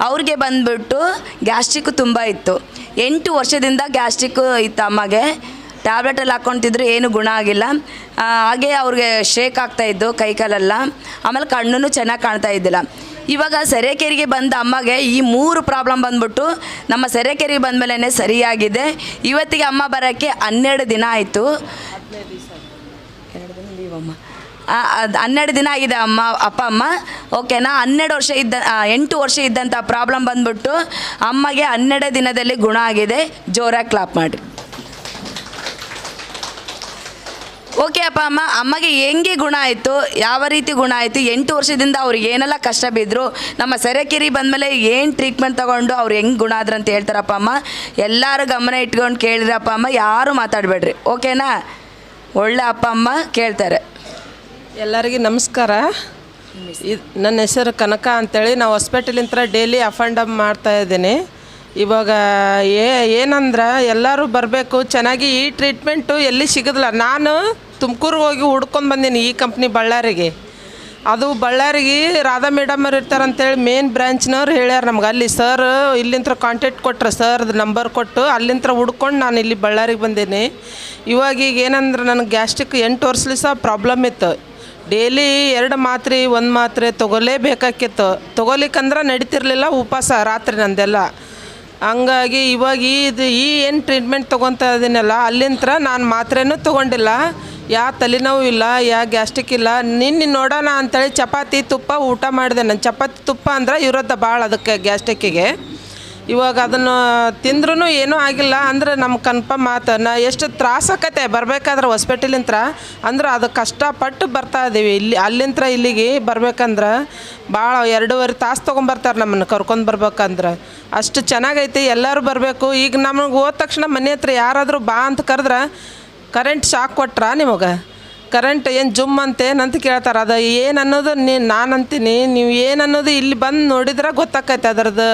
ಅವ್ರಿಗೆ ಬಂದ್ಬಿಟ್ಟು ಗ್ಯಾಸ್ಟ್ರಿಕ್ ತುಂಬ ಇತ್ತು. ಎಂಟು ವರ್ಷದಿಂದ ಗ್ಯಾಸ್ಟ್ರಿಕ್ ಇತ್ತು ಅಮ್ಮಗೆ. ಟ್ಯಾಬ್ಲೆಟಲ್ಲಿ ಹಾಕ್ಕೊತಿದ್ರು ಏನು ಗುಣ ಆಗಿಲ್ಲ. ಹಾಗೆ ಅವ್ರಿಗೆ ಶೇಕ್ ಆಗ್ತಾ ಇದ್ದು ಕೈ ಕಾಲೆಲ್ಲ. ಆಮೇಲೆ ಕಣ್ಣು ಚೆನ್ನಾಗಿ ಕಾಣ್ತಾ ಇದ್ದಿಲ್ಲ. ಇವಾಗ ಸೆರೆಕೆರೆಗೆ ಬಂದ ಅಮ್ಮಗೆ ಈ ಮೂರು ಪ್ರಾಬ್ಲಮ್ ಬಂದ್ಬಿಟ್ಟು ನಮ್ಮ ಸೆರೆಕೆರೆಗೆ ಬಂದಮೇಲೆ ಸರಿಯಾಗಿದೆ. ಇವತ್ತಿಗೆ ಅಮ್ಮ ಬರೋಕ್ಕೆ ಹನ್ನೆರಡು ದಿನ ಆಯಿತು. ಆ, ಅದ್ ಹನ್ನೆರಡು ದಿನ ಆಗಿದೆ ಅಮ್ಮ, ಅಪ್ಪ, ಅಮ್ಮ. ಓಕೆನಾ ಹನ್ನೆರಡು ವರ್ಷ ಇದ್ದ ಎಂಟು ವರ್ಷ ಇದ್ದಂಥ ಪ್ರಾಬ್ಲಮ್ ಬಂದ್ಬಿಟ್ಟು ಅಮ್ಮಗೆ ಹನ್ನೆರಡು ದಿನದಲ್ಲಿ ಗುಣ ಆಗಿದೆ. ಜೋರಾಗಿ ಕ್ಲಾಪ್ ಮಾಡಿ ಓಕೆ ಅಪ್ಪ, ಅಮ್ಮ. ಅಮ್ಮಗೆ ಹೆಂಗೆ ಗುಣ ಆಯಿತು? ಯಾವ ರೀತಿ ಗುಣ ಆಯಿತು? ಎಂಟು ವರ್ಷದಿಂದ ಅವ್ರಿಗೆ ಏನೆಲ್ಲ ಕಷ್ಟ ಬಿದ್ದರು ನಮ್ಮ ಸೆರೆಕಿರಿ ಬಂದಮೇಲೆ ಏನು ಟ್ರೀಟ್ಮೆಂಟ್ ತೊಗೊಂಡು ಅವ್ರು ಹೆಂಗೆ ಗುಣ ಆದ್ರು ಅಂತ ಹೇಳ್ತಾರಪ್ಪ, ಅಮ್ಮ? ಎಲ್ಲರೂ ಗಮನ ಇಟ್ಕೊಂಡು ಕೇಳಿದ್ರಪ್ಪ ಅಮ್ಮ. ಯಾರೂ ಮಾತಾಡಬೇಡ್ರಿ. ಓಕೆನಾ ಒಳ್ಳೆ ಅಪ್ಪ, ಅಮ್ಮ ಕೇಳ್ತಾರೆ. ಎಲ್ಲರಿಗೂ ನಮಸ್ಕಾರ. ಇದು ನನ್ನ ಹೆಸರು ಕನಕ ಅಂತೇಳಿ ನಾವು ಹಾಸ್ಪಿಟಲಿಂದ ಡೈಲಿ ಅಪ್ ಆ್ಯಂಡ್ ಅಪ್ ಮಾಡ್ತಾ ಇದ್ದೀನಿ. ಇವಾಗ ಏ ಏನಂದ್ರೆ ಎಲ್ಲರೂ ಬರಬೇಕು, ಚೆನ್ನಾಗಿ ಈ ಟ್ರೀಟ್ಮೆಂಟು ಎಲ್ಲಿ ಸಿಗೋದಿಲ್ಲ. ನಾನು ತುಮಕೂರಿಗೆ ಹೋಗಿ ಹುಡ್ಕೊಂಡು ಬಂದೀನಿ ಈ ಕಂಪ್ನಿ ಬಳ್ಳಾರಿಗೆ. ಅದು ಬಳ್ಳಾರಿಗೆ ರಾಧಾ ಮೇಡಮ್ ಅವ್ರು ಇರ್ತಾರಂತೇಳಿ ಮೇನ್ ಬ್ರ್ಯಾಂಚ್ನವ್ರು ಹೇಳ್ಯಾರ ನಮ್ಗೆ. ಅಲ್ಲಿ ಸರ್ ಇಲ್ಲಿಂತ್ರ ಕಾಂಟ್ಯಾಕ್ಟ್ ಕೊಟ್ಟರೆ ಸರ್ದು ನಂಬರ್ ಕೊಟ್ಟು ಅಲ್ಲಿಂತ್ರ ಹುಡ್ಕೊಂಡು ನಾನು ಇಲ್ಲಿ ಬಳ್ಳಾರಿಗೆ ಬಂದೀನಿ. ಇವಾಗ ಈಗ ಏನಂದ್ರೆ ನನಗೆ ಗ್ಯಾಸ್ಟ್ರಿಕ್ ಎಂಟು ವರ್ಷಲಿ ಸಹ ಪ್ರಾಬ್ಲಮ್ ಇತ್ತು. ಡೈಲಿ ಎರಡು ಮಾತ್ರೆ, ಒಂದು ಮಾತ್ರೆ ತೊಗೊಲೇಬೇಕಾಕಿತ್ತು ತೊಗೊಲಿಕ್ಕಂದ್ರೆ ನಡೀತಿರ್ಲಿಲ್ಲ ಉಪವಾಸ ರಾತ್ರಿ ನಂದೆಲ್ಲ. ಹಂಗಾಗಿ ಇವಾಗ ಇದು, ಈ ಏನು ಟ್ರೀಟ್ಮೆಂಟ್ ತೊಗೊತಾ ಇದ್ದೀನಲ್ಲ ಅಲ್ಲಿಂತ್ರ ನಾನು ಮಾತ್ರೆನೂ ತೊಗೊಂಡಿಲ್ಲ. ಯಾವ ತಲೆನೋವು ಇಲ್ಲ, ಯಾ ಗ್ಯಾಸ್ಟ್ರಿಕ್ ಇಲ್ಲ. ನಿನ್ನೆ ನೋಡೋಣ ಅಂತೇಳಿ ಚಪಾತಿ ತುಪ್ಪ ಊಟ ಮಾಡಿದೆ. ನಾನು ಚಪಾತಿ ತುಪ್ಪ ಅಂದ್ರೆ ಇರೋದ ಭಾಳ ಅದಕ್ಕೆ ಗ್ಯಾಸ್ಟ್ರಿಕ್ಕಿಗೆ ಇವಾಗ ಅದನ್ನು ತಿಂದ್ರೂ ಏನೂ ಆಗಿಲ್ಲ. ಅಂದ್ರೆ ನಮ್ಮ ಕನ್ಫರ್ಮ್ ಮಾತು, ನಾ ಎಷ್ಟು ತ್ರಾಸಕತೆ ಬರಬೇಕಾದ್ರೆ ಹಾಸ್ಪಿಟಲಿಂತ್ರ ಅಂದ್ರೆ ಅದು ಕಷ್ಟಪಟ್ಟು ಬರ್ತಾ ಇದ್ದೀವಿ ಇಲ್ಲಿ, ಅಲ್ಲಿಂತ್ರ ಇಲ್ಲಿಗೆ ಬರ್ಬೇಕಂದ್ರೆ ಭಾಳ ಎರಡೂವರೆ ತಾಸು ತೊಗೊಂಬರ್ತಾರೆ ನಮ್ಮನ್ನು ಕರ್ಕೊಂಡು ಬರ್ಬೇಕಂದ್ರೆ. ಅಷ್ಟು ಚೆನ್ನಾಗೈತಿ, ಎಲ್ಲರೂ ಬರಬೇಕು. ಈಗ ನಮಗೆ ಹೋದ ತಕ್ಷಣ ಮನೆ ಹತ್ರ ಯಾರಾದರೂ ಬಾ ಅಂತ ಕರೆದ್ರೆ ಕರೆಂಟ್ ಶಾಕ್ ಕೊಟ್ರಾ ನಿಮಗೆ? ಕರೆಂಟ್ ಏನು ಜುಮ್ ಅಂತೆ ಏನಂತ ಕೇಳ್ತಾರೆ. ಅದು ಏನು ಅನ್ನೋದು ನೀ ನಾನು ಅಂತೀನಿ. ನೀವು ಏನು ಅನ್ನೋದು ಇಲ್ಲಿ ಬಂದು ನೋಡಿದ್ರೆ ಗೊತ್ತಾಕೈತೆ ಅದ್ರದ್ದು.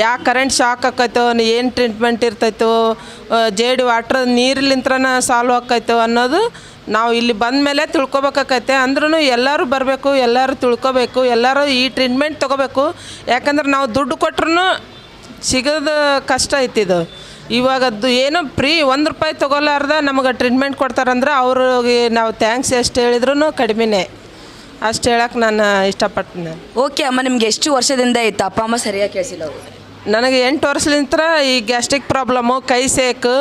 ಯಾ ಕರೆಂಟ್ ಶಾಕ್ ಆಕೈತೋ ಏನು ಟ್ರೀಟ್ಮೆಂಟ್ ಇರ್ತೈತೋ ಜೇಡಿ ವಾಟ್ರ್ ನೀರ್ಲಿಂತ್ರನ ಸಾಲ್ವ್ ಆಕೈತೋ ಅನ್ನೋದು ನಾವು ಇಲ್ಲಿ ಬಂದ ಮೇಲೆ ತಿಳ್ಕೊಬೇಕಾಕೈತೆ. ಅಂದ್ರೂ ಎಲ್ಲರೂ ಬರಬೇಕು, ಎಲ್ಲರೂ ತಿಳ್ಕೊಬೇಕು, ಎಲ್ಲರೂ ಈ ಟ್ರೀಟ್ಮೆಂಟ್ ತೊಗೋಬೇಕು. ಯಾಕಂದ್ರೆ ನಾವು ದುಡ್ಡು ಕೊಟ್ರೂ ಸಿಗೋದು ಕಷ್ಟ ಐತಿ ಇದು ಏನು ಫ್ರೀ ಒಂದು ರೂಪಾಯಿ ತೊಗೊಲಾರ್ದ ನಮಗೆ ಟ್ರೀಟ್ಮೆಂಟ್ ಕೊಡ್ತಾರಂದ್ರೆ ಅವ್ರಿಗೆ ನಾವು ಥ್ಯಾಂಕ್ಸ್ ಎಷ್ಟು ಹೇಳಿದ್ರು ಕಡಿಮೆನೇ. ಅಷ್ಟು ಹೇಳಕ್ಕೆ ನಾನು ಇಷ್ಟಪಡ್ತೀನಿ ಓಕೆ ಅಮ್ಮ ನಿಮ್ಗೆ ಎಷ್ಟು ವರ್ಷದಿಂದ ಇತ್ತು ಅಪ್ಪ ಅಮ್ಮ ಸರಿಯಾಗಿ ಕೇಳಿಸಿಲ್ಲ ನನಗೆ ಎಂಟು ವರ್ಷದಿಂದ ಈ ಗ್ಯಾಸ್ಟ್ರಿಕ್ ಪ್ರಾಬ್ಲಮ್ಮು ಕೈ ಸೇಕು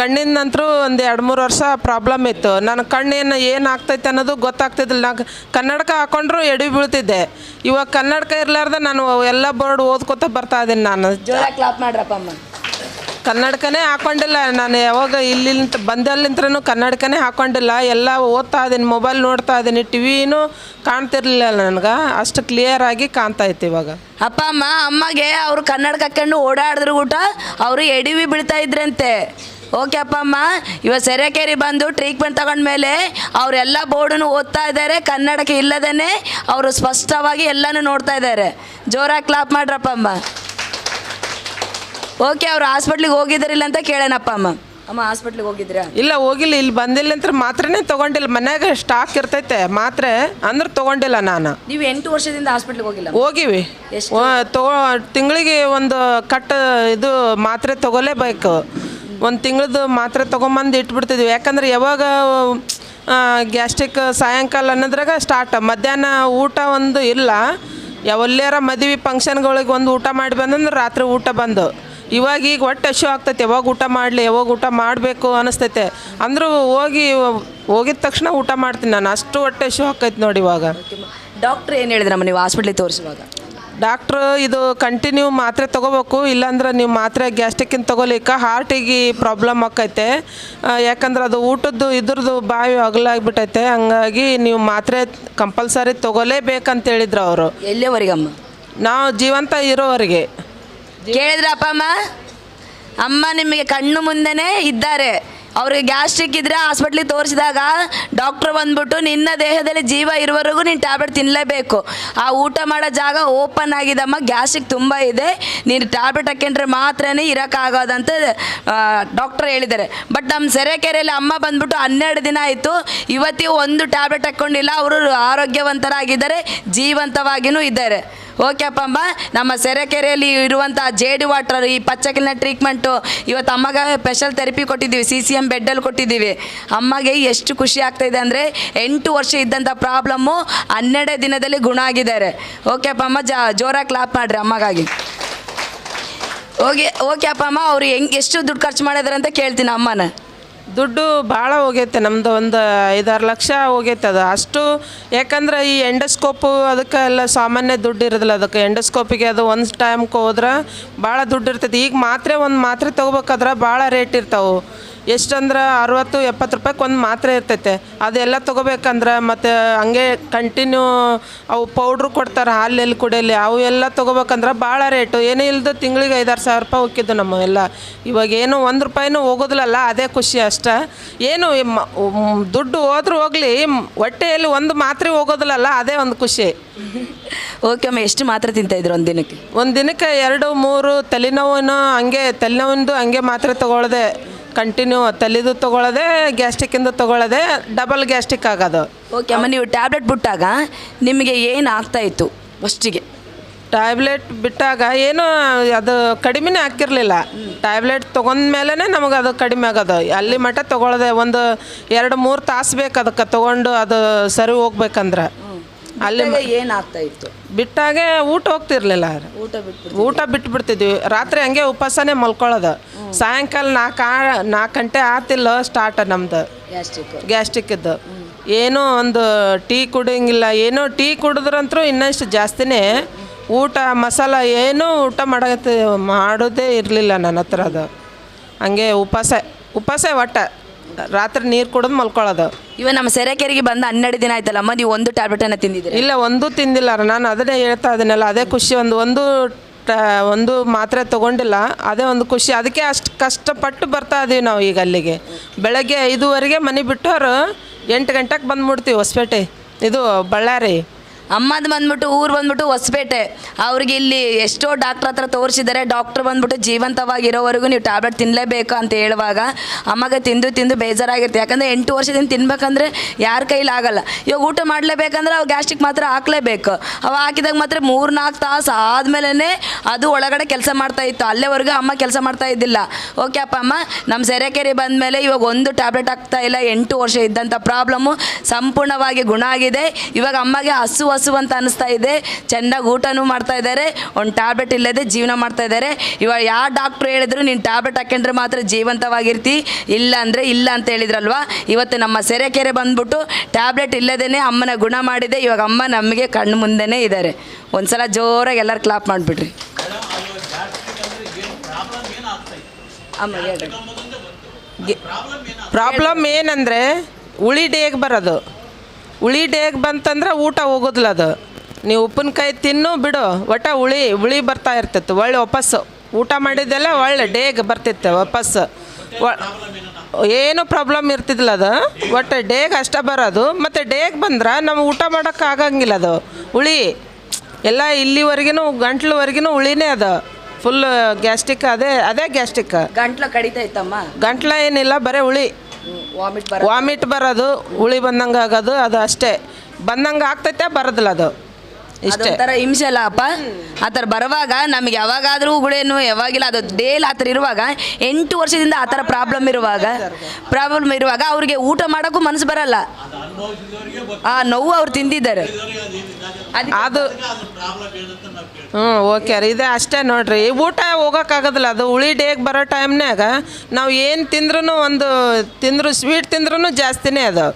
ಕಣ್ಣಿನ ನಂತರ ಒಂದು ಎರಡು ಮೂರು ವರ್ಷ ಪ್ರಾಬ್ಲಮ್ ಇತ್ತು. ನನ್ನ ಕಣ್ಣೇನು ಏನು ಆಗ್ತೈತೆ ಅನ್ನೋದು ಗೊತ್ತಾಗ್ತಿದ್ದಿಲ್ಲ. ನಾನು ಕನ್ನಡಕ ಹಾಕೊಂಡ್ರು ಎಡಿ ಬೀಳ್ತಿದ್ದೆ. ಇವಾಗ ಕನ್ನಡಕ ಇರಲಾರ್ದ ನಾನು ಎಲ್ಲ ಬೋರ್ಡ್ ಓದ್ಕೋತ ಬರ್ತಾ ಇದ್ದೀನಿ ನಾನು. ಜೋರಾಗಿ ಕ್ಲಾಪ್ ಮಾಡ್ರಪ್ಪ ಅಮ್ಮ. ಕನ್ನಡಕನೇ ಹಾಕೊಂಡಿಲ್ಲ. ನಾನು ಯಾವಾಗ ಇಲ್ಲಿಂತ ಬಂದಲ್ಲಿಂತ್ರನೂ ಕನ್ನಡಕನೇ ಹಾಕೊಂಡಿಲ್ಲ. ಎಲ್ಲ ಓದ್ತಾ ಇದ್ದೀನಿ, ಮೊಬೈಲ್ ನೋಡ್ತಾ ಇದ್ದೀನಿ, ಟಿವಿನೂ ಕಾಣ್ತಿರ್ಲಿಲ್ಲ ನನಗೆ. ಅಷ್ಟು ಕ್ಲಿಯರ್ ಆಗಿ ಕಾಣ್ತಾ ಇತ್ತು ಇವಾಗ. ಅಪ್ಪ, ಅಮ್ಮ, ಅಮ್ಮಗೆ ಅವರು ಕನ್ನಡಕ ಹಾಕೊಂಡು ಓಡಾಡಿದ್ರು ಊಟ, ಅವರು ಎಡಿವಿ ಬೀಳ್ತಾ ಇದ್ರಂತೆ. ಓಕೆ ಅಪ್ಪ, ಅಮ್ಮ, ಇವಾಗ ಸೆರೆಕೇರಿ ಬಂದು ಟ್ರೀಟ್ಮೆಂಟ್ ತಗೊಂಡ್ಮೇಲೆ ಅವರೆಲ್ಲ ಬೋರ್ಡನ್ನು ಓದ್ತಾ ಇದ್ದಾರೆ ಕನ್ನಡಕ್ಕೆ ಇಲ್ಲದೇ ಅವರು ಸ್ಪಷ್ಟವಾಗಿ ಎಲ್ಲನೂ ನೋಡ್ತಾ ಇದ್ದಾರೆ. ಜೋರಾಗಿ ಕ್ಲಾಪ್ ಮಾಡ್ರಪ್ಪ, ಅಮ್ಮ. ಓಕೆ ಅವ್ರು ಹಾಸ್ಪಿಟ್ಲಿಗೆ ಹೋಗಿದ್ರಿಲ್ಲ ಅಂತ ಕೇಳೇನಪ್ಪ ಅಮ್ಮ? ಅಮ್ಮ ಹಾಸ್ಪಿಟ್ಲಿಗೆ ಹೋಗಿದ್ರಾ? ಇಲ್ಲ ಹೋಗಿಲ್ಲ ಇಲ್ಲಿ ಬಂದಿಲ್ಲ ಅಂತ ಮಾತ್ರನೇ ತಗೊಂಡಿಲ್ಲ. ಮನ್ಯಾಗ ಸ್ಟಾಕ್ ಇರ್ತೈತೆ ಮಾತ್ರೆ ಅಂದ್ರೆ ತಗೊಂಡಿಲ್ಲ ನಾನು. ನೀವು ಎಂಟು ವರ್ಷದಿಂದ ಹಾಸ್ಪಿಟ್ಲಿಗೆ ಹೋಗಿಲ್ಲ? ಹೋಗಿವಿ. ಎಷ್ಟು? ವ- ತಗೋ ತಿಂಗಳಿಗೆ ಒಂದು ಕಟ್ ಇದು ಮಾತ್ರೆ ತಗೊಲೇಬೇಕು. ಒಂದು ತಿಂಗಳದ್ದು ಮಾತ್ರೆ ತೊಗೊಂಬಂದು ಇಟ್ಬಿಡ್ತಿದ್ವಿ. ಯಾಕಂದ್ರೆ ಯಾವಾಗ ಗ್ಯಾಸ್ಟ್ರಿಕ್ ಸಾಯಂಕಾಲ ಅನ್ನೋದ್ರಾಗ ಸ್ಟಾರ್ಟ್ ಮಧ್ಯಾಹ್ನ ಊಟ ಒಂದು ಇಲ್ಲ. ಯಾವಲ್ಲಾರ ಮದುವೆ ಫಂಕ್ಷನ್ಗಳಿಗೆ ಒಂದು ಊಟ ಮಾಡಿ ಬಂದಂದ್ರೆ ರಾತ್ರಿ ಊಟ ಬಂದು. ಇವಾಗ ಈಗ ಒಟ್ಟು ಹಶು ಆಗ್ತೈತೆ ಯಾವಾಗ ಊಟ ಮಾಡಲಿ ಯಾವಾಗ ಊಟ ಮಾಡಬೇಕು ಅನಿಸ್ತೈತೆ. ಅಂದರೂ ಹೋಗಿ ಹೋಗಿದ ತಕ್ಷಣ ಊಟ ಮಾಡ್ತೀನಿ ನಾನು ಅಷ್ಟು ಒಟ್ಟು ಹಶು ಆಕೈತೆ ನೋಡಿ ಇವಾಗ. ಡಾಕ್ಟ್ರ್ ಏನು ಹೇಳಿದ್ರಮ್ಮ ನೀವು ಹಾಸ್ಪಿಟ್ಲಿಗೆ ತೋರಿಸುವಾಗ? ಡಾಕ್ಟ್ರು ಇದು ಕಂಟಿನ್ಯೂ ಮಾತ್ರೆ ತೊಗೋಬೇಕು ಇಲ್ಲಾಂದ್ರೆ ನೀವು ಮಾತ್ರೆ ಗ್ಯಾಸ್ಟಿಕ್ಕಿನ ತೊಗೊಲಿಕ್ಕೆ ಹಾರ್ಟಿಗೆ ಪ್ರಾಬ್ಲಮ್ ಆಕೈತೆ ಯಾಕಂದ್ರೆ ಅದು ಊಟದ್ದು ಇದ್ರದ್ದು ಬಾವಿ ಅಗಲಾಗ್ಬಿಟ್ಟೈತೆ ಹಂಗಾಗಿ ನೀವು ಮಾತ್ರೆ ಕಂಪಲ್ಸರಿ ತೊಗೊಲೇಬೇಕಂತ ಹೇಳಿದ್ರು ಅವರು. ಎಲ್ಲಿಯವರೆಗಮ್ಮ ನಾವು ಜೀವಂತ ಇರೋವರೆಗೆ. ಕೇಳಿದ್ರ ಅಪ್ಪ ಅಮ್ಮ? ಅಮ್ಮ ನಿಮಗೆ ಕಣ್ಣು ಮುಂದೆನೇ ಇದ್ದಾರೆ. ಅವ್ರಿಗೆ ಗ್ಯಾಸ್ಟ್ರಿಕ್ ಇದ್ರೆ ಹಾಸ್ಪಿಟ್ಲಿಗೆ ತೋರಿಸಿದಾಗ ಡಾಕ್ಟ್ರ್ ಬಂದ್ಬಿಟ್ಟು ನಿನ್ನ ದೇಹದಲ್ಲಿ ಜೀವ ಇರುವವರೆಗೂ ನೀನು ಟ್ಯಾಬ್ಲೆಟ್ ತಿನ್ನಲೇಬೇಕು ಆ ಊಟ ಮಾಡೋ ಜಾಗ ಓಪನ್ ಆಗಿದಮ್ಮ, ಗ್ಯಾಸ್ಟ್ರಿಕ್ ತುಂಬ ಇದೆ. ನೀನು ಟ್ಯಾಬ್ಲೆಟ್ ಹಾಕೊಂಡ್ರೆ ಮಾತ್ರನೇ ಇರೋಕ್ಕಾಗೋದಂತ ಡಾಕ್ಟ್ರ್ ಹೇಳಿದ್ದಾರೆ. ಬಟ್ ನಮ್ಮ ಸೆರೆಕೆರೆಯಲ್ಲಿ ಅಮ್ಮ ಬಂದ್ಬಿಟ್ಟು ಹನ್ನೆರಡು ದಿನ ಆಯಿತು. ಇವತ್ತಿಗೂ ಒಂದು ಟ್ಯಾಬ್ಲೆಟ್ ಹಾಕ್ಕೊಂಡಿಲ್ಲ ಅವರು ಆರೋಗ್ಯವಂತರಾಗಿದ್ದಾರೆ ಜೀವಂತವಾಗಿಯೂ ಇದ್ದಾರೆ. ಓಕೆ ಅಪ್ಪ ಅಮ್ಮ. ನಮ್ಮ ಸೆರೆಕೆರೆಯಲ್ಲಿ ಇರುವಂಥ ಜೇಡಿ ವಾಟರ್ ಈ ಪಚ್ಚಕಿನ ಟ್ರೀಟ್ಮೆಂಟು ಇವತ್ತು ಅಮ್ಮಗೆ ಸ್ಪೆಷಲ್ ಥೆರಪಿ ಕೊಟ್ಟಿದ್ದೀವಿ ಸಿ ಸಿ ಎಂ ಬೆಡ್ಡಲ್ಲಿ ಕೊಟ್ಟಿದ್ದೀವಿ. ಅಮ್ಮಗೆ ಎಷ್ಟು ಖುಷಿ ಆಗ್ತಾಯಿದೆ ಅಂದರೆ ಎಂಟು ವರ್ಷ ಇದ್ದಂಥ ಪ್ರಾಬ್ಲಮ್ಮು ಹನ್ನೆರಡೇ ದಿನದಲ್ಲಿ ಗುಣ ಆಗಿದ್ದಾರೆ. ಓಕೆ ಅಪ್ಪ ಅಮ್ಮ, ಜಾ, ಜೋರಾಗಿ ಕ್ಲಾಪ್ ಮಾಡಿರಿ ಅಮ್ಮಗಾಗಿ. ಓಕೆ ಓಕೆ ಅಪ್ಪ ಅಮ್ಮ, ಅವ್ರು ಹೆಂಗೆ, ಎಷ್ಟು ದುಡ್ಡು ಖರ್ಚು ಮಾಡಿದಾರೆ ಅಂತ ಕೇಳ್ತೀನಿ ಅಮ್ಮನ. ದುಡ್ಡು ಭಾಳ ಹೋಗೈತೆ ನಮ್ಮದು ಒಂದು ಐದಾರು ಲಕ್ಷ ಹೋಗೈತೆ ಅದು. ಅಷ್ಟು ಯಾಕಂದ್ರೆ ಈ ಎಂಡೋಸ್ಕೋಪು ಅದಕ್ಕೆ ಎಲ್ಲ ಸಾಮಾನ್ಯ ದುಡ್ಡು ಇರೋದಿಲ್ಲ. ಅದಕ್ಕೆ ಎಂಡೋಸ್ಕೋಪಿಗೆ ಅದು ಒಂದು ಟೈಮ್ಗೆ ಹೋದ್ರೆ ಭಾಳ ದುಡ್ಡು ಇರ್ತೈತಿ. ಈಗ ಮಾತ್ರೆ ಒಂದು ಮಾತ್ರೆ ತೊಗೋಬೇಕಾದ್ರೆ ಭಾಳ ರೇಟ್ ಇರ್ತಾವೆ. ಎಷ್ಟಂದ್ರೆ ಅರವತ್ತು ಎಪ್ಪತ್ತು ರೂಪಾಯಿಗೆ ಒಂದು ಮಾತ್ರೆ ಇರ್ತೈತೆ. ಅದೆಲ್ಲ ತೊಗೋಬೇಕಂದ್ರೆ ಮತ್ತು ಹಂಗೆ ಕಂಟಿನ್ಯೂ ಅವು ಪೌಡ್ರು ಕೊಡ್ತಾರೆ ಹಾಲೆಲ್ಲಿ ಕುಡಿಯಲ್ಲಿ ಅವು ಎಲ್ಲ ತೊಗೋಬೇಕಂದ್ರೆ ಭಾಳ ರೇಟು ಏನೇ ಇಲ್ಲದ ತಿಂಗಳಿಗೆ ಐದಾರು ಸಾವಿರ ರೂಪಾಯಿ ಹೋಗಿದ್ದು ನಮ್ಮ ಎಲ್ಲ. ಇವಾಗ ಏನು ಒಂದು ರೂಪಾಯಿನೂ ಹೋಗೋದಿಲ್ಲಲ್ಲ ಅದೇ ಖುಷಿ ಅಷ್ಟೆ. ಏನು ದುಡ್ಡು ಹೋದ್ರೂ ಹೋಗಲಿ ಹೊಟ್ಟೆಯಲ್ಲಿ ಒಂದು ಮಾತ್ರೆ ಹೋಗೋದಿಲ್ಲಲ್ಲ ಅದೇ ಒಂದು ಖುಷಿ. ಓಕೆ ಅಮ್ಮ ಎಷ್ಟು ಮಾತ್ರೆ ತಿಂತಾಯಿದ್ರು ಒಂದು ದಿನಕ್ಕೆ? ಒಂದು ದಿನಕ್ಕೆ ಎರಡು ಮೂರು ತಲೆನೋವನ್ನು ಹಂಗೆ ತಲೆನೋವಿಂದು ಹಂಗೆ ಮಾತ್ರೆ ತೊಗೊಳ್ಳೋದೆ ಕಂಟಿನ್ಯೂ ತಲೆದು ತೊಗೊಳ್ಳೋದೆ ಗ್ಯಾಸ್ಟ್ರಿಕ್ಕಿಂದು ತೊಗೊಳ್ಳೋದೆ ಡಬಲ್ ಗ್ಯಾಸ್ಟ್ರಿಕ್ ಆಗೋದು. ಓಕೆ ಅಮ್ಮ ನೀವು ಟ್ಯಾಬ್ಲೆಟ್ ಬಿಟ್ಟಾಗ ನಿಮಗೆ ಏನು ಆಗ್ತಾ ಇತ್ತು ಫಸ್ಟಿಗೆ ಟ್ಯಾಬ್ಲೆಟ್ ಬಿಟ್ಟಾಗ ಏನು ಅದು ಕಡಿಮೆನೇ ಆಗ್ತಿರ್ಲಿಲ್ಲ ಟ್ಯಾಬ್ಲೆಟ್ ತೊಗೊಂಡ್ಮೇಲೆ ನಮಗೆ ಅದು ಕಡಿಮೆ ಆಗೋದು. ಅಲ್ಲಿ ಮಟ್ಟ ತೊಗೊಳ್ಳೋದೆ ಒಂದು ಎರಡು ಮೂರು ತಾಸು ಬೇಕು ಅದಕ್ಕೆ ತೊಗೊಂಡು ಅದು ಸರಿ ಹೋಗ್ಬೇಕಂದ್ರೆ. ಅಲ್ಲಿ ಏನು ಆಗ್ತಾ ಇತ್ತು? ಬಿಟ್ಟಾಗೆ ಊಟ ಹೋಗ್ತಿರ್ಲಿಲ್ಲ. ಊಟ ಬಿಟ್ಟು ಊಟ ಬಿಟ್ಟು ಬಿಡ್ತಿದ್ವಿ ರಾತ್ರಿ ಹಂಗೆ ಉಪವಾಸನೇ ಮಲ್ಕೊಳ್ಳೋದು. ಸಾಯಂಕಾಲ ನಾಲ್ಕು ಆ ನಾಲ್ಕು ಗಂಟೆ ಆತಿಲ್ಲ ಸ್ಟಾರ್ಟ್ ನಮ್ದು. ಗ್ಯಾಸ್ಟ್ರಿಕ್. ಇದ್ದು. ಏನೋ ಒಂದು ಟೀ ಕುಡಿಯಂಗಿಲ್ಲ ಏನೋ ಟೀ ಕುಡಿದ್ರಂತೂ ಇನ್ನಷ್ಟು ಜಾಸ್ತಿನೇ ಊಟ ಮಸಾಲ ಏನೂ ಊಟ ಮಾಡತ್ತೆ ಮಾಡೋದೇ ಇರಲಿಲ್ಲ ನನ್ನ ಹತ್ರ ಅದು. ಹಂಗೆ ಉಪವಾಸ ಉಪವಾಸ ಒಟ್ಟ. ರಾತ್ರಿ ನೀರು ಕುಡಿದು ಮಲ್ಕೊಳ್ಳೋದು ಇವ ನಮ್ಮ ಸೆರೆಕೆರೆಗೆ ಬಂದ ಹನ್ನೆರಡು ದಿನ ಆಯ್ತಲ್ಲ ಅಮ್ಮ ನೀವು ಒಂದು ಟ್ಯಾಬ್ಲೆಟನ್ನು ತಿಂದಿದ್ದೀರಿ ಇಲ್ಲ ಒಂದು ತಿಂದಿಲ್ಲ ನಾನು ಅದನ್ನೇ ಹೇಳ್ತಾ ಇದ್ದೀನಲ್ಲ ಅದೇ ಖುಷಿ. ಒಂದು ಒಂದು ಟ- ಒಂದು ಮಾತ್ರೆ ತಗೊಂಡಿಲ್ಲ ಅದೇ ಒಂದು ಖುಷಿ. ಅದಕ್ಕೆ ಅಷ್ಟು ಕಷ್ಟಪಟ್ಟು ಬರ್ತಾ ಇದೀವಿ ನಾವು ಈಗ ಅಲ್ಲಿಗೆ. ಬೆಳಗ್ಗೆ ಐದುವರೆಗೆ ಮನೆ ಬಿಟ್ಟವರು ಎಂಟು ಗಂಟೆಗೆ ಬಂದ್ಬಿಡ್ತೀವಿ ಹೊಸಪೇಟೆ. ಇದು ಬಳ್ಳಾರಿ. ಅಮ್ಮದು ಬಂದ್ಬಿಟ್ಟು, ಊರು ಬಂದ್ಬಿಟ್ಟು ಹೊಸಪೇಟೆ. ಅವ್ರಿಗೆ ಇಲ್ಲಿ ಎಷ್ಟೋ ಡಾಕ್ಟ್ರ್ ಹತ್ರ ತೋರಿಸಿದ್ದಾರೆ. ಡಾಕ್ಟ್ರ್ ಬಂದ್ಬಿಟ್ಟು ಜೀವಂತವಾಗಿರೋವರೆಗೂ ನೀವು ಟ್ಯಾಬ್ಲೆಟ್ ತಿನ್ನಲೇಬೇಕು ಅಂತ ಹೇಳುವಾಗ ಅಮ್ಮಗೆ ತಿಂದು ತಿಂದು ಬೇಜಾರಾಗಿರುತ್ತೆ. ಯಾಕಂದರೆ ಎಂಟು ವರ್ಷದಿಂದ ತಿನ್ಬೇಕಂದ್ರೆ ಯಾರ ಕೈಲಿ ಆಗಲ್ಲ. ಇವಾಗ ಊಟ ಮಾಡಲೇಬೇಕಂದ್ರೆ ಅವು ಗ್ಯಾಸ್ಟ್ರಿಕ್ ಮಾತ್ರ ಹಾಕ್ಲೇಬೇಕು. ಅವು ಹಾಕಿದಾಗ ಮಾತ್ರ ಮೂರು ನಾಲ್ಕು ತಾಸು ಆದಮೇಲೆ ಅದು ಒಳಗಡೆ ಕೆಲಸ ಮಾಡ್ತಾ ಇತ್ತು. ಅಲ್ಲೇವರೆಗೂ ಅಮ್ಮ ಕೆಲಸ ಮಾಡ್ತಾ ಇದ್ದಿಲ್ಲ. ಓಕೆ ಅಪ್ಪ ಅಮ್ಮ ನಮ್ಮ ಸೆರೆಕೆರೆ ಬಂದಮೇಲೆ ಇವಾಗ ಒಂದು ಟ್ಯಾಬ್ಲೆಟ್ ಆಗ್ತಾ ಇಲ್ಲ. ಎಂಟು ವರ್ಷ ಇದ್ದಂಥ ಪ್ರಾಬ್ಲಮ್ಮು ಸಂಪೂರ್ಣವಾಗಿ ಗುಣ ಆಗಿದೆ. ಇವಾಗ ಅಮ್ಮಗೆ ಹಸು ಹಸು ಅಂತ ಅನಿಸ್ತಾ ಇದೆ. ಚೆನ್ನಾಗಿ ಊಟನೂ ಮಾಡ್ತಾ ಇದ್ದಾರೆ ಒಂದು ಟ್ಯಾಬ್ಲೆಟ್ ಇಲ್ಲದೆ ಜೀವನ ಮಾಡ್ತಾ ಇದ್ದಾರೆ ಇವಾಗ ಯಾವ ಡಾಕ್ಟ್ರು ಹೇಳಿದ್ರು ನೀನು ಟ್ಯಾಬ್ಲೆಟ್ ಹಾಕೊಂಡ್ರೆ ಮಾತ್ರ ಜೀವಂತವಾಗಿರ್ತಿ. ಇಲ್ಲ ಅಂದರೆ ಇಲ್ಲ ಅಂತ ಹೇಳಿದ್ರಲ್ವಾ? ಇವತ್ತು ನಮ್ಮ ಸೆರೆಕೆರೆ ಬಂದ್ಬಿಟ್ಟು ಟ್ಯಾಬ್ಲೆಟ್ ಇಲ್ಲದೇ ಅಮ್ಮನ ಗುಣ ಮಾಡಿದೆ. ಇವಾಗ ಅಮ್ಮ ನಮಗೆ ಕಣ್ಣು ಮುಂದೆನೇ ಇದ್ದಾರೆ ಒಂದ್ಸಲ ಜೋರಾಗಿ ಎಲ್ಲರೂ ಕ್ಲಾಪ್ ಹೇಳ್ರಿ. ಪ್ರಾಬ್ಲಮ್ ಏನಂದರೆ ಉಳಿ ಡೇಗೆ ಬರೋದು. ಉಳಿ ಡೇಗ್ ಬಂತಂದ್ರೆ ಊಟ ಹೋಗೋದಿಲ್ಲ ಅದು. ನೀವು ಉಪ್ಪಿನಕಾಯಿ ತಿನ್ನು ಬಿಡು. ಒಟ್ಟ ಉಳಿ ಉಳಿ ಬರ್ತಾ ಇರ್ತಿತ್ತು ಒಳ್ಳೆ ವಾಪಸ್ಸು ಊಟ ಮಾಡಿದ್ದೆಲ್ಲ ಒಳ್ಳೆ ಡೇಗ್ ಬರ್ತಿತ್ತು ವಾಪಸ್ಸು ಏನು ಪ್ರಾಬ್ಲಮ್ ಇರ್ತಿದ್ದಿಲ್ಲ ಅದು. ಒಟ್ಟು ಡೇಗ್ ಅಷ್ಟೇ ಬರೋದು. ಮತ್ತು ಡೇಗ್ ಬಂದ್ರೆ ನಾವು ಊಟ ಮಾಡೋಕ್ಕಾಗಂಗಿಲ್ಲ ಆಗಂಗಿಲ್ಲ ಅದು. ಉಳಿ ಎಲ್ಲ ಇಲ್ಲಿವರೆಗೂ ಗಂಟ್ಲವರೆಗೂ ಉಳಿನೇ ಅದು. ಫುಲ್ ಗ್ಯಾಸ್ಟಿಕ್ ಅದೇ ಅದೇ ಗ್ಯಾಸ್ಟಿಕ್ ಗಂಟ್ಲು ಕಡಿತಾ ಇತ್ತಮ್ಮ ಗಂಟ್ಲ ಏನಿಲ್ಲ ಬರೀ ಉಳಿ ವಾಮಿಟ್ ಬರ ವಾಮಿಟ್ ಬರೋದು ಉಳಿ ಬಂದಂಗೆ ಆಗೋದು ಅದು ಅಷ್ಟೇ. ಬಂದಂಗೆ ಆಗ್ತೈತೆ ಬರೋದಿಲ್ಲ ಅದು. ಇಷ್ಟೇ. ಅದೊಂಥರ ಹಿಂಸೆ ಅಲ್ಲ ಅಪ್ಪ ಆ ಥರ ಬರುವಾಗ ನಮಗೆ ಯಾವಾಗಾದರೂ ಗುಳೇನು ಯಾವಾಗಿಲ್ಲ ಅದು ಡೇಲ್ ಆ ಥರ ಇರುವಾಗ ಎಂಟು ವರ್ಷದಿಂದ ಆ ಥರ ಪ್ರಾಬ್ಲಮ್ ಇರುವಾಗ ಪ್ರಾಬ್ಲಮ್ ಇರುವಾಗ ಅವ್ರಿಗೆ ಊಟ ಮಾಡೋಕ್ಕೂ ಮನಸ್ಸು ಬರಲ್ಲ. ಆ ನೋವು ಅವ್ರು ತಿಂದಿದ್ದಾರೆ. ಅದು ಹ್ಞೂ ಓಕೆ ರೀ. ಇದೆ ಅಷ್ಟೇ ನೋಡಿರಿ. ಊಟ ಹೋಗೋಕ್ಕಾಗೋದಿಲ್ಲ ಅದು ಉಳಿ ಡೇಗೆ ಬರೋ ಟೈಮ್ನಾಗ ನಾವು ಏನು ತಿಂದ್ರೂ ಒಂದು ತಿಂದ್ರು ಸ್ವೀಟ್ ತಿಂದ್ರೂ ಜಾಸ್ತಿನೇ ಅದು.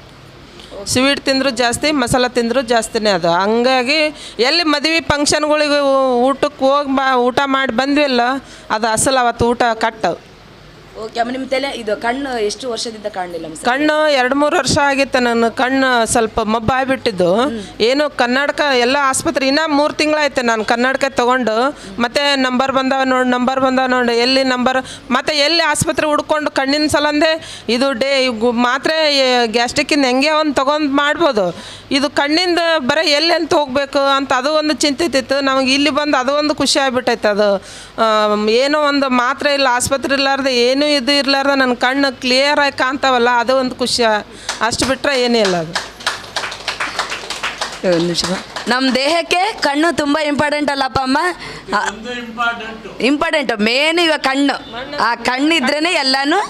ಸ್ವೀಟ್ ತಿಂದರೂ ಜಾಸ್ತಿ, ಮಸಾಲ ತಿಂದರೂ ಜಾಸ್ತಿನೇ ಅದು. ಹಂಗಾಗಿ ಎಲ್ಲಿ ಮದುವೆ ಫಂಕ್ಷನ್ಗಳಿಗೆ ಊಟಕ್ಕೆ ಹೋಗಿ ಬಾ, ಊಟ ಮಾಡಿ ಬಂದ್ವಿಲ್ಲ, ಅದು ಅಸಲು ಅವತ್ತು ಊಟ ಕಟ್ಟು ಓಕೆ ಅಮ್ಮ ನಿಮ್ಮ ತಲೆ ಇದು ಕಣ್ಣು ಎಷ್ಟು ವರ್ಷದಿಂದ ಕಾಣಲಿಲ್ಲ ಕಣ್ಣು ಎರಡು ಮೂರು ವರ್ಷ ಆಗಿತ್ತು ನನ್ನ ಕಣ್ಣು ಸ್ವಲ್ಪ ಮಬ್ಬಾಗ್ಬಿಟ್ಟಿದ್ದು ಏನು ಕನ್ನಡಕ ಎಲ್ಲ ಆಸ್ಪತ್ರೆ ಇನ್ನೂ ಮೂರು ತಿಂಗಳಾಯ್ತು ನಾನು ಕನ್ನಡಕ ತಗೊಂಡು. ಮತ್ತೆ ನಂಬರ್ ಬಂದಾವ ನೋಡಿ ನಂಬರ್ ಬಂದಾವ ನೋಡಿ ಎಲ್ಲಿ ನಂಬರ್ ಮತ್ತೆ ಎಲ್ಲಿ ಆಸ್ಪತ್ರೆ ಹುಡ್ಕೊಂಡು ಕಣ್ಣಿನ ಸಲಂದೆ ಇದು ಡೇ ಗು- ಮಾತ್ರೆ ಗ್ಯಾಸ್ಟ್ರಿಕ್ಕಿಂದ ಹೆಂಗೆ ಒಂದು ತೊಗೊಂಡು ಮಾಡ್ಬೋದು. ಇದು ಕಣ್ಣಿಂದ ಬರೀ ಎಲ್ಲಿ ಅಂತ ಹೋಗ್ಬೇಕು ಅಂತ ಅದು ಒಂದು ಚಿಂತೆ ಇತ್ತು. ನಮಗೆ ಇಲ್ಲಿ ಬಂದು ಅದು ಒಂದು ಖುಷಿ ಆಗ್ಬಿಟ್ಟೈತೆ ಅದು. ಆಮ್, ಏನೋ ಒಂದು ಮಾತ್ರೆ ಇಲ್ಲ ಆಸ್ಪತ್ರೆ ಇರ್ಲಾರ್ದೆ ಏನೂ ಇದು ಇರ್ಲಾರ್ದೆ ನನ್ನ ಕಣ್ಣು ಕ್ಲಿಯರಾಗಿ ಕಾಣ್ತಾವಲ್ಲ, ಅದು ಒಂದು ಖುಷಿ. ಅಷ್ಟು ಬಿಟ್ಟರೆ ಏನೇ ಇಲ್ಲ ಅದು. ನಮ್ಮ ದೇಹಕ್ಕೆ ಕಣ್ಣು ತುಂಬ ಇಂಪಾರ್ಟೆಂಟ್ ಅಲ್ಲಪ್ಪ ಅಮ್ಮ. ಇಂಪಾರ್ಟೆಂಟು ಮೇನ್ ಇವಾಗ ಕಣ್ಣು. ಆ ಕಣ್ಣು ಇದ್ರೇ ಎಲ್ಲನೂ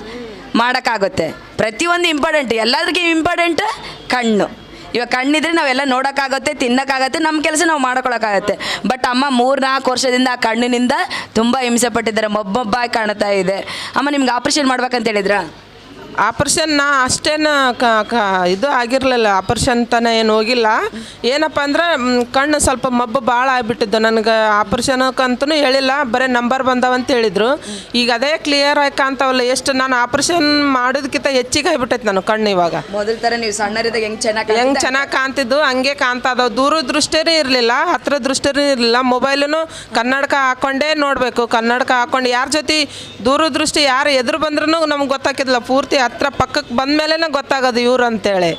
ಮಾಡೋಕ್ಕಾಗುತ್ತೆ. ಪ್ರತಿಯೊಂದು ಇಂಪಾರ್ಟೆಂಟ್ ಎಲ್ಲದಕ್ಕೆ ಇಂಪಾರ್ಟೆಂಟ್ ಕಣ್ಣು. ಇವಾಗ ಕಣ್ಣಿದ್ರೆ ನಾವೆಲ್ಲ ನೋಡೋಕ್ಕಾಗತ್ತೆ, ತಿನ್ನೋಕ್ಕಾಗತ್ತೆ ನಮ್ಮ ಕೆಲಸ ನಾವು ಮಾಡ್ಕೊಳಕ್ಕಾಗತ್ತೆ. ಬಟ್ ಅಮ್ಮ ಮೂರು ನಾಲ್ಕು ವರ್ಷದಿಂದ ಆ ಕಣ್ಣಿನಿಂದ ತುಂಬ ಹಿಂಸೆ ಪಟ್ಟಿದ್ದಾರೆ. ಮೊಬ್ಬೊಬ್ಬಾಗಿ ಕಾಣ್ತಾ ಇದೆ. ಅಮ್ಮ, ನಿಮ್ಗೆ ಆಪ್ರೇಷನ್ ಮಾಡ್ಬೇಕಂತ ಹೇಳಿದ್ರಾ? ಆಪರೇಷನ್ ನಾ ಅಷ್ಟೇನು ಕ ಕ ಇದು ಆಗಿರಲಿಲ್ಲ. ಆಪರೇಷನ್ ತನ ಏನು ಹೋಗಿಲ್ಲ. ಏನಪ್ಪ ಅಂದ್ರೆ ಕಣ್ಣು ಸ್ವಲ್ಪ ಮಬ್ಬು ಭಾಳ ಆಗಿಬಿಟ್ಟಿದ್ದು. ನನಗೆ ಆಪ್ರೇಷನ್ಕಂತೂ ಹೇಳಿಲ್ಲ. ಬರೀ ನಂಬರ್ ಬಂದವಂತ ಹೇಳಿದರು. ಈಗ ಅದೇ ಕ್ಲಿಯರ್ ಆಗಿ ಕಾಣ್ತಾವಲ್ಲ ಎಷ್ಟು ನಾನು ಆಪ್ರೇಷನ್ ಮಾಡೋದಕ್ಕಿಂತ ಹೆಚ್ಚಿಗೆ ಆಗಿಬಿಟ್ಟೈತೆ ನಾನು ಕಣ್ಣು ಇವಾಗ. ಮೊದಲ ಥರ ನೀವು ಸಣ್ಣರಿದಾಗ ಹೆಂಗೆ ಚೆನ್ನಾಗಿ ಹೆಂಗೆ ಚೆನ್ನಾಗಿ ಕಾಣ್ತಿದ್ದು ಹಂಗೆ ಕಾಣ್ತಾ ಇದಾವೆ ದೂರ ದೃಷ್ಟಿನೇ ಇರಲಿಲ್ಲ ಹತ್ರ ದೃಷ್ಟಿನೇ ಇರಲಿಲ್ಲ. ಮೊಬೈಲೂ ಕನ್ನಡಕ ಹಾಕ್ಕೊಂಡೇ ನೋಡಬೇಕು. ಕನ್ನಡಕ ಹಾಕೊಂಡು ಯಾರ ಜೊತೆ ದೂರ ದೃಷ್ಟಿ ಯಾರು ಎದುರು ಬಂದ್ರೂ ನಮ್ಗೆ ಗೊತ್ತಾಕಿಲ್ಲ ಪೂರ್ತಿ ಹತ್ರ ಪಕ್ಕಕ್ಕೆ ಬಂದ ಮೇಲೇ ಗೊತ್ತಾಗೋದು ಇವ್ರು ಅಂತೇಳಿ.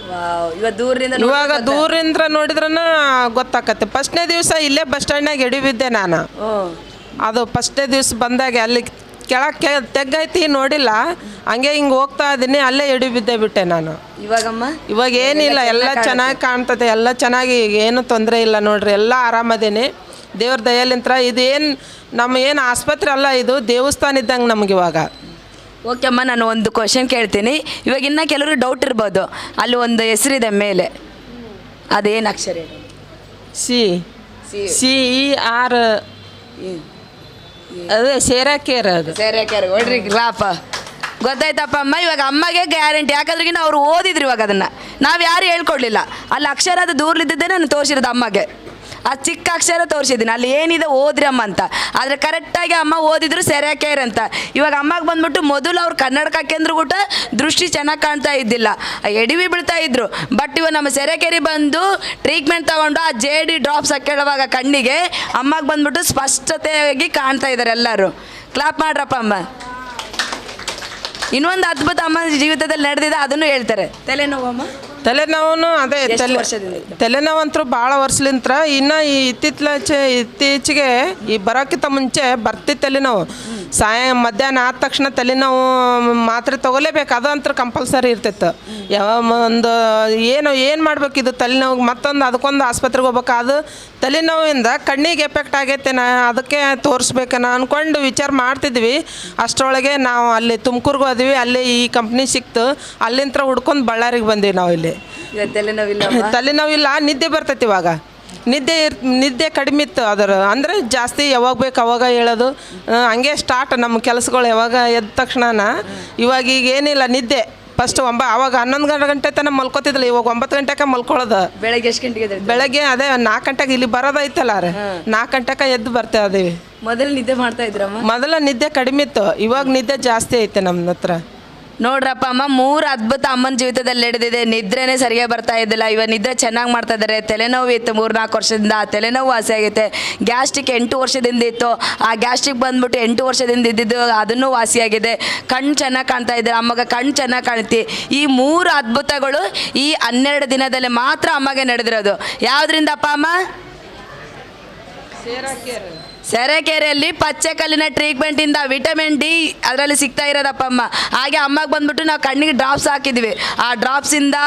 ಇವಾಗ ದೂರದಿಂದ ಇವಾಗ ದೂರಿಂದ ನೋಡಿದ್ರನ ಗೊತ್ತಾಕತ್ತೆ. ಫಸ್ಟ್ನೇ ದಿವಸ ಇಲ್ಲೇ ಬಸ್ ಸ್ಟ್ಯಾಂಡ್ನಾಗ ಎಡಿಬಿದ್ದೆ ನಾನು. ಅದು ಫಸ್ಟ್ನೇ ದಿವಸ ಬಂದಾಗ ಅಲ್ಲಿ ಕೆಳಕ್ಕೆ ತೆಗ್ಗೈತಿ ನೋಡಿಲ್ಲ. ಹಂಗೆ ಹಿಂಗೆ ಹೋಗ್ತಾ ಇದ್ದೀನಿ ಅಲ್ಲೇ ಎಡಿ ಬಿದ್ದೆ ಬಿಟ್ಟೆ ನಾನು. ಇವಾಗಮ್ಮ? ಇವಾಗ ಏನಿಲ್ಲ ಎಲ್ಲ ಚೆನ್ನಾಗಿ ಕಾಣ್ತದೆ ಎಲ್ಲ ಚೆನ್ನಾಗಿ ಏನು ತೊಂದರೆ ಇಲ್ಲ ನೋಡ್ರಿ ಎಲ್ಲ ಆರಾಮದೇನೆ. ದೇವ್ರ ದಯಲಿಂತ್ರ ಇದು ಏನು ನಮ್ಮ ಏನು ಆಸ್ಪತ್ರೆ ಅಲ್ಲ ಇದು ದೇವಸ್ಥಾನ ಇದ್ದಂಗೆ ನಮ್ಗೆ ಇವಾಗ. ಓಕೆ ಅಮ್ಮ ನಾನು ಒಂದು ಕ್ವಶನ್ ಕೇಳ್ತೀನಿ. ಇವಾಗ ಇನ್ನೂ ಕೆಲವರು ಡೌಟ್ ಇರ್ಬೋದು. ಅಲ್ಲಿ ಒಂದು ಹೆಸರಿದೆ ಮೇಲೆ. ಅದೇನು ಅಕ್ಷರ? C. C. C E R. ಅದೇ ಸೇರಾಕೇರ್ ಅದು. ಸರಿ ಹೊಡ್ರಿ ಗ್ರಾಪ ಗೊತ್ತಾಯ್ತಪ್ಪ ಅಮ್ಮ ಇವಾಗ ಅಮ್ಮಗೆ ಗ್ಯಾರಂಟಿ ಯಾಕಂದ್ರೆ ಅವ್ರು ಓದಿದ್ರು ಇವಾಗ ಅದನ್ನು. ನಾವು ಯಾರು ಹೇಳ್ಕೊಡ್ಲಿಲ್ಲ. ಅಲ್ಲಿ ಅಕ್ಷರ ಅದು ದೂರಲಿದ್ದೇ ನಾನು ತೋರಿಸಿರೋದು ಅಮ್ಮಗೆ. ಆ ಚಿಕ್ಕ ಅಕ್ಷರ ತೋರಿಸಿದ್ದೀನಿ. ಅಲ್ಲಿ ಏನಿದೆ ಓದ್ರಿ ಅಮ್ಮ ಅಂತ. ಆದರೆ ಕರೆಕ್ಟಾಗಿ ಅಮ್ಮ ಓದಿದ್ರು ಸೆರೆಕೇರ್ ಅಂತ. ಇವಾಗ ಅಮ್ಮಗೆ ಬಂದ್ಬಿಟ್ಟು ಮೊದಲು ಅವ್ರು ಕನ್ನಡಕ ಕೇಂದ್ರ ಕೂಡ ದೃಷ್ಟಿ ಚೆನ್ನಾಗಿ ಕಾಣ್ತಾ ಇದ್ದಿಲ್ಲ. ಎಡವಿ ಬೀಳ್ತಾ ಇದ್ರು. ಬಟ್ ಇವಾಗ ನಮ್ಮ ಸೆರೆಕೆರಿ ಬಂದು ಟ್ರೀಟ್ಮೆಂಟ್ ತಗೊಂಡು ಆ ಜೆ ಡಿ ಡ್ರಾಪ್ಸ್ ಹಾಕೊಳ್ಳುವಾಗ ಕಣ್ಣಿಗೆ ಅಮ್ಮಗೆ ಬಂದ್ಬಿಟ್ಟು ಸ್ಪಷ್ಟತೆಯಾಗಿ ಕಾಣ್ತಾ ಇದ್ದಾರೆ ಎಲ್ಲರೂ. ಕ್ಲಾಪ್ ಮಾಡ್ರಪ್ಪ ಅಮ್ಮ. ಇನ್ನೊಂದು ಅದ್ಭುತ ಅಮ್ಮ ಜೀವಿತದಲ್ಲಿ ನಡೆದಿದೆ, ಅದನ್ನು ಹೇಳ್ತಾರೆ. ತಲೆನೋವು ಅಮ್ಮ? ತಲೆನೋವು ಅದೇ ತಲೆ ತಲೆನೋವು ಅಂತೂ ತಲೆನೋವಂತರೂ ಭಾಳ ವರ್ಷಲಿಂತ್ರ ಇನ್ನು ಈ ಇತ್ತೀಚೆ ಇತ್ತೀಚೆಗೆ ಈ ಬರೋಕ್ಕಿಂತ ಮುಂಚೆ ಬರ್ತಿ ತಲೆನೋವು ಸಾಯ ಮಧ್ಯಾಹ್ನ ಆದ ತಕ್ಷಣ ತಲೆನೋವು ಮಾತ್ರೆ ತಗೊಲೇಬೇಕು. ಅದು ಅಂತ ಕಂಪಲ್ಸರಿ ಇರ್ತಿತ್ತು. ಯಾವ ಒಂದು ಏನು ಏನು ಮಾಡಬೇಕು ಇದು ತಲೆನೋವು ಮತ್ತೊಂದು ಅದಕ್ಕೊಂದು ಆಸ್ಪತ್ರೆಗೆ ಹೋಗ್ಬೇಕು. ಅದು ತಲೆನೋವಿಂದ ಕಣ್ಣಿಗೆ ಎಫೆಕ್ಟ್ ಆಗೈತೆ ನಾ ಅದಕ್ಕೆ ತೋರಿಸ್ಬೇಕನ ಅಂದ್ಕೊಂಡು ವಿಚಾರ ಮಾಡ್ತಿದ್ವಿ. ಅಷ್ಟರೊಳಗೆ ನಾವು ಅಲ್ಲಿ ತುಮಕೂರ್ಗೆ ಹೋದ್ವಿ. ಅಲ್ಲಿ ಈ ಕಂಪ್ನಿ ಸಿಕ್ತು. ಅಲ್ಲಿಂತ್ರ ಹುಡ್ಕೊಂಡು ಬಳ್ಳಾರಿಗೆ ಬಂದ್ವಿ ನಾವು ಇಲ್ಲಿ ತಲೆನೋವಿಲ್ಲ? ತಲೆನೋವಿಲ್ಲ ನಿದ್ದೆ ಬರ್ತೈತಿ ಇವಾಗ. ನಿದ್ದೆ ಇರ್ ನಿದ್ದೆ ಕಡಿಮೆ ಇತ್ತು ಅದರ ಅಂದರೆ ಜಾಸ್ತಿ ಯಾವಾಗ ಬೇಕು ಅವಾಗ ಹೇಳೋದು. ಹಂಗೆ ಸ್ಟಾರ್ಟ್ ನಮ್ಮ ಕೆಲಸಗಳು ಯಾವಾಗ ಎದ್ದ ತಕ್ಷಣನ ಇವಾಗ ಈಗ ಏನಿಲ್ಲ ನಿದ್ದೆ. ಫಸ್ಟ್ ಒಂಬ ಅವಾಗ ಹನ್ನೊಂದು ಗಂಟೆ ಗಂಟೆ ತನಕ ಮಲ್ಕೋತಿದ್ದಿಲ್ಲ ಇವಾಗ ಒಂಬತ್ತು ಗಂಟೆಗೆ ಮಲ್ಕೊಳ್ಳೋದು ಬೆಳಗ್ಗೆ ಎಷ್ಟು ಗಂಟೆಗೆ ಬೆಳಗ್ಗೆ ಅದೇ ನಾಲ್ಕು ಗಂಟೆಗೆ ಇಲ್ಲಿ ಬರೋದೈತಲ್ಲ ರೀ. ನಾಲ್ಕು ಗಂಟೆಗೆ ಎದ್ದು ಬರ್ತಾ ಇದೀವಿ. ಮೊದಲು ನಿದ್ದೆ ಮಾಡ್ತಾ ಇದ್ರಮ್ಮ? ಮೊದಲ ನಿದ್ದೆ ಕಡಿಮೆ ಇತ್ತು. ಇವಾಗ ನಿದ್ದೆ ಜಾಸ್ತಿ ಐತೆ ನಮ್ಮ ಹತ್ರ ನೋಡ್ರಪ್ಪ ಅಮ್ಮ, ಮೂರು ಅದ್ಭುತ ಅಮ್ಮನ ಜೀವಿತದಲ್ಲಿ ನಡೆದಿದೆ. ನಿದ್ರೆನೇ ಸರಿಯಾಗಿ ಬರ್ತಾ ಇದ್ದಿಲ್ಲ. ಇವಾಗ ನಿದ್ರೆ ಚೆನ್ನಾಗಿ ಮಾಡ್ತಾ ಇದ್ದಾರೆ ತಲೆನೋವು ಇತ್ತು ಮೂರು ನಾಲ್ಕು ವರ್ಷದಿಂದ. ತಲೆನೋವು ವಾಸಿ ಆಗೈತೆ ಗ್ಯಾಸ್ಟ್ರಿಕ್ ಎಂಟು ವರ್ಷದಿಂದ ಇತ್ತು. ಆ ಗ್ಯಾಸ್ಟ್ರಿಕ್ ಬಂದ್ಬಿಟ್ಟು ಎಂಟು ವರ್ಷದಿಂದ ಇದ್ದಿದ್ದು ಅದನ್ನು ವಾಸಿಯಾಗಿದೆ. ಕಣ್ಣು ಚೆನ್ನಾಗಿ ಕಾಣ್ತಾ ಇದ್ದಾರೆ ಅಮ್ಮಗ ಕಣ್ಣು ಚೆನ್ನಾಗಿ ಕಾಣ್ತಿ ಈ ಮೂರು ಅದ್ಭುತಗಳು ಈ ಹನ್ನೆರಡು ದಿನದಲ್ಲಿ ಮಾತ್ರ ಅಮ್ಮಗೆ ನಡೆದಿರೋದು. ಯಾವುದ್ರಿಂದಪ್ಪ ಅಮ್ಮ? ಸೆರೆಕೆರೆಯಲ್ಲಿ ಪಚ್ಚೆ ಕಲ್ಲಿನ ಟ್ರೀಟ್ಮೆಂಟಿಂದ ವಿಟಮಿನ್ ಡಿ ಅದರಲ್ಲಿ ಸಿಗ್ತಾ ಇರೋದಪ್ಪ ಅಮ್ಮ ಹಾಗೆ ಅಮ್ಮಗೆ ಬಂದ್ಬಿಟ್ಟು ನಾವು ಕಣ್ಣಿಗೆ ಡ್ರಾಪ್ಸ್ ಹಾಕಿದ್ವಿ. ಆ ಡ್ರಾಪ್ಸಿಂದ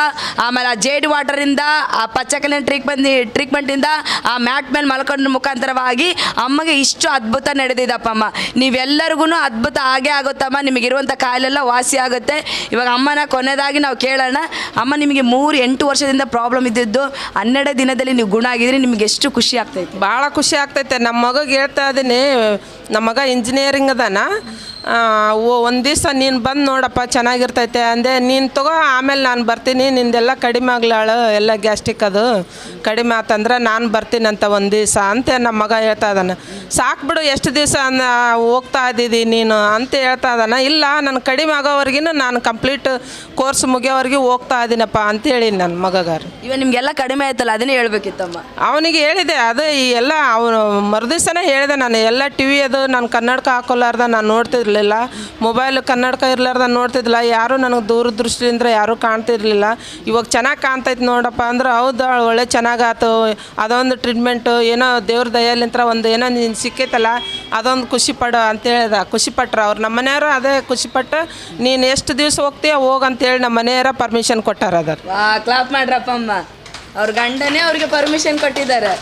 ಆಮೇಲೆ ಆ ಜೇಡ್ ವಾಟರಿಂದ ಆ ಪಚ್ಚೆ ಕಲ್ಲಿನ ಟ್ರೀಟ್ಮೆಂಟ್ ಟ್ರೀಟ್ಮೆಂಟಿಂದ ಆ ಮ್ಯಾಟ್ ಮೇಲೆ ಮಲ್ಕೊಂಡು ಮುಖಾಂತರವಾಗಿ ಅಮ್ಮಗೆ ಇಷ್ಟು ಅದ್ಭುತ ನಡೆದಿದಪ್ಪ ಅಮ್ಮ ನೀವೆಲ್ಲರಿಗೂ ಅದ್ಭುತ ಆಗೇ ಆಗುತ್ತಮ್ಮ. ನಿಮಗಿರುವಂಥ ಕಾಯಿಲೆಲ್ಲ ವಾಸಿ ಆಗುತ್ತೆ. ಇವಾಗ ಅಮ್ಮನ ಕೊನೆಯದಾಗಿ ನಾವು ಕೇಳೋಣ. ಅಮ್ಮ, ನಿಮಗೆ ಮೂರು ಎಂಟು ವರ್ಷದಿಂದ ಪ್ರಾಬ್ಲಮ್ ಇದ್ದಿದ್ದು ಹನ್ನೆರಡು ದಿನದಲ್ಲಿ ನೀವು ಗುಣ ಆಗಿದ್ರೆ ನಿಮಗೆ ಎಷ್ಟು ಖುಷಿ ಆಗ್ತೈತೆ ಭಾಳ ಖುಷಿ ಆಗ್ತೈತೆ. ನಮ್ಮ ಮಗಗೆ ಹೇಳ್ತಾ ಇದ್ದೀನಿ. ನಮ್ಮ ಮಗ ಇಂಜಿನಿಯರಿಂಗ್ ಅದಾನ. ಒಂದು ದಿವಸ ನೀನು ಬಂದು ನೋಡಪ್ಪ ಚೆನ್ನಾಗಿರ್ತೈತೆ ಅಂದೆ ನೀನು ತಗೋ ಆಮೇಲೆ ನಾನು ಬರ್ತೀನಿ ನಿಂದೆಲ್ಲ ಕಡಿಮೆ ಆಗ್ಲಾಳು ಎಲ್ಲ ಗ್ಯಾಸ್ಟ್ರಿಕ್ ಅದು. ಕಡಿಮೆ ಆತಂದ್ರೆ ನಾನು ಬರ್ತೀನಿ ಅಂತ ಒಂದು ದಿವಸ ಅಂತ ನಮ್ಮ ಮಗ ಹೇಳ್ತಾ ಇದ್ದಾನೆ ಸಾಕ್ಬಿಡು ಎಷ್ಟು ದಿವಸ ಹೋಗ್ತಾ ಇದ್ದಿದ್ದಿ ನೀನು ಅಂತ ಹೇಳ್ತಾ ಇದ್ದಾನೆ ಇಲ್ಲ ನಾನು ಕಡಿಮೆ ಆಗೋವರೆಗಿನ ನಾನು ಕಂಪ್ಲೀಟ್ ಕೋರ್ಸ್ ಮುಗಿಯೋವರೆಗೂ ಹೋಗ್ತಾ ಇದ್ದೀನಪ್ಪ ಅಂತ ಹೇಳಿ ನನ್ನ ಮಗಗಾರು. ಇವಾಗ ನಿಮಗೆಲ್ಲ ಕಡಿಮೆ ಆಯ್ತಲ್ಲ ಅದನ್ನೇ ಹೇಳ್ಬೇಕಿತ್ತಮ್ಮ. ಅವನಿಗೆ ಹೇಳಿದೆ ಅದು ಈ ಎಲ್ಲ ಅವನು ಮರುದಿವ್ಸನೇ ಹೇಳಿದೆ ನಾನು ಎಲ್ಲ ಟಿ ವಿ ಅದು ನಾನು ಕನ್ನಡಕ ಹಾಕೊಲಾರ್ದ ನಾನು ನೋಡ್ತಿರ್ಲಿಲ್ಲ. ಮೊಬೈಲ್ ಕನ್ನಡಕ ಇರ್ಲಾರ್ದ ನೋಡ್ತಿದ್ಲ. ಯಾರೂ ನನಗೆ ದೂರದೃಷ್ಟಿಯಿಂದ ಯಾರೂ ಕಾಣ್ತಿರ್ಲಿಲ್ಲ. ಇವಾಗ ಚೆನ್ನಾಗಿ ಕಾಣ್ತೈತೆ ನೋಡಪ್ಪ ಅಂದ್ರೆ ಹೌದು ಒಳ್ಳೆ ಚೆನ್ನಾಗಾತು. ಅದೊಂದು ಟ್ರೀಟ್ಮೆಂಟು ಏನೋ ದೇವ್ರ ದಯಲಿಂತ್ರ ಒಂದು ಏನೋ ನೀನು ಸಿಕ್ಕೈತಲ್ಲ, ಅದೊಂದು ಖುಷಿ ಪಡು ಹೇಳ್ದ. ಖುಷಿ ಪಟ್ರು ಅವ್ರು. ನಮ್ಮ ಮನೆಯವರು ಅದೇ ಖುಷಿಪಟ್ಟು ನೀನು ಎಷ್ಟು ದಿವಸ ಹೋಗ್ತೀಯ ಹೋಗಂತೇಳಿ ನಮ್ಮ ಮನೆಯವರ ಪರ್ಮಿಷನ್ ಕೊಟ್ಟಾರ ಅದ್ರ. ಕ್ಲಾಪ್ ಮಾಡ್ರಪ್ಪ ಅಮ್ಮ. ಅವ್ರ ಗಂಡನೇ ಅವ್ರಿಗೆ ಪರ್ಮಿಷನ್ ಕೊಟ್ಟಿದ್ದಾರೆ.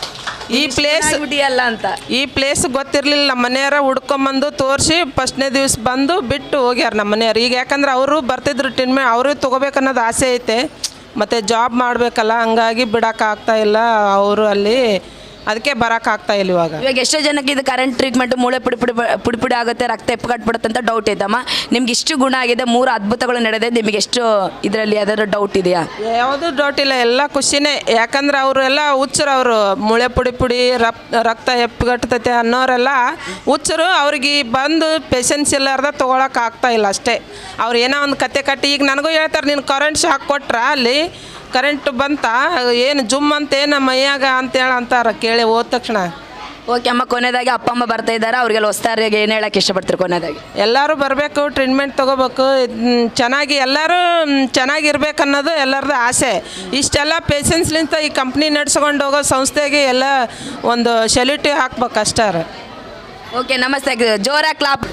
ಈ ಪ್ಲೇಸ್ ಅಲ್ಲ ಅಂತ. ಈ ಪ್ಲೇಸ್ ಗೊತ್ತಿರಲಿಲ್ಲ ನಮ್ಮ ಮನೆಯವರ ಹುಡ್ಕೊಂಬಂದು ತೋರಿಸಿ ಫಸ್ಟ್ನೇ ದಿವ್ಸ ಬಂದು ಬಿಟ್ಟು ಹೋಗ್ಯಾರ ನಮ್ಮ ಮನೆಯವ್ರು. ಈಗ ಯಾಕಂದ್ರೆ ಅವರು ಬರ್ತಿದ್ರು ಟಿನ್ಮೆ ಅವರು ತೊಗೋಬೇಕನ್ನೋದು ಆಸೆ ಐತೆ. ಮತ್ತು ಜಾಬ್ ಮಾಡಬೇಕಲ್ಲ ಹಂಗಾಗಿ ಬಿಡೋಕ್ಕಾಗ್ತಾ ಇಲ್ಲ ಅವರು ಅಲ್ಲಿ. ಅದಕ್ಕೆ ಬರೋಕ್ಕಾಗ್ತಾ ಇಲ್ಲ ಇವಾಗ. ಇವಾಗ ಎಷ್ಟೋ ಜನಕ್ಕೆ ಇದು ಕರೆಂಟ್ ಟ್ರೀಟ್ಮೆಂಟ್ ಮೂಳೆ ಪುಡಿ ಪುಡಿ ಪುಡಿ ಪುಡಿ ಆಗುತ್ತೆ ರಕ್ತ ಎಪ್ಪಗಟ್ಬಿಡುತ್ತೆ ಅಂತ ಡೌಟ್ ಐತಮ್ಮ ನಿಮ್ಗೆ ಇಷ್ಟು ಗುಣ ಆಗಿದೆ ಮೂರು ಅದ್ಭುತಗಳು ನಡೆದಿದೆ ನಿಮಗೆ ಎಷ್ಟು ಇದರಲ್ಲಿ ಯಾವ್ದಾದ್ರು ಡೌಟ್ ಇದೆಯಾ? ಯಾವುದು ಡೌಟ್ ಇಲ್ಲ ಎಲ್ಲ ಖುಷಿನೇ. ಯಾಕಂದ್ರೆ ಅವರು ಎಲ್ಲ ಹುಚ್ಚರು ಅವರು ಮೂಳೆ ಪುಡಿ ಪುಡಿ ರಪ್ ರಕ್ತ ಎಪ್ಪಗಟ್ತತೆ ಅನ್ನೋರೆಲ್ಲ ಹುಚ್ಚರು. ಅವ್ರಿಗೆ ಬಂದು ಪೇಷನ್ಸ್ ಇಲ್ಲಾರ್ದ ತೊಗೊಳಕ್ಕೆ ಆಗ್ತಾ ಇಲ್ಲ ಅಷ್ಟೇ. ಅವ್ರು ಏನೋ ಒಂದು ಕತೆ ಕಟ್ಟಿ ಈಗ ನನಗೂ ಹೇಳ್ತಾರೆ ನೀನು ಕರೆಂಟ್ ಶಾಕ್ ಕೊಟ್ರ ಅಲ್ಲಿ ಕರೆಂಟ್ ಬಂತ ಏನು ಜುಮ್ ಅಂತ ಏನು ಮೈಯಾಗ ಅಂತೇಳಿ ಅಂತಾರೆ ಕೇಳಿ ಹೋದ ತಕ್ಷಣ. ಓಕೆ ಅಮ್ಮ ಕೊನೆಯದಾಗಿ ಅಪ್ಪ ಅಮ್ಮ ಬರ್ತಾ ಇದ್ದಾರೆ? ಅವ್ರಿಗೆಲ್ಲ ಹೊಸ್ತಾರಿಗೆ ಏನು ಹೇಳಕ್ಕೆ ಇಷ್ಟಪಡ್ತೀರಿ ಕೊನೆಯದಾಗಿ ಎಲ್ಲರೂ ಬರಬೇಕು ಟ್ರೀಟ್ಮೆಂಟ್ ತೊಗೋಬೇಕು. ಇದ್ನ ಚೆನ್ನಾಗಿ ಎಲ್ಲರೂ ಚೆನ್ನಾಗಿರ್ಬೇಕು ಅನ್ನೋದು ಎಲ್ಲರದ್ದು ಆಸೆ. ಇಷ್ಟೆಲ್ಲ ಪೇಷನ್ಸ್ಲಿಂತ ಈ ಕಂಪ್ನಿ ನಡ್ಸ್ಕೊಂಡು ಹೋಗೋ ಸಂಸ್ಥೆಗೆ ಎಲ್ಲ ಒಂದು ಸೆಲ್ಯೂಟಿ ಹಾಕ್ಬೇಕು ಅಷ್ಟೇ ಓಕೆ ನಮಸ್ತೆ. ಜೋರಾಗಿ ಕ್ಲಾಪ್.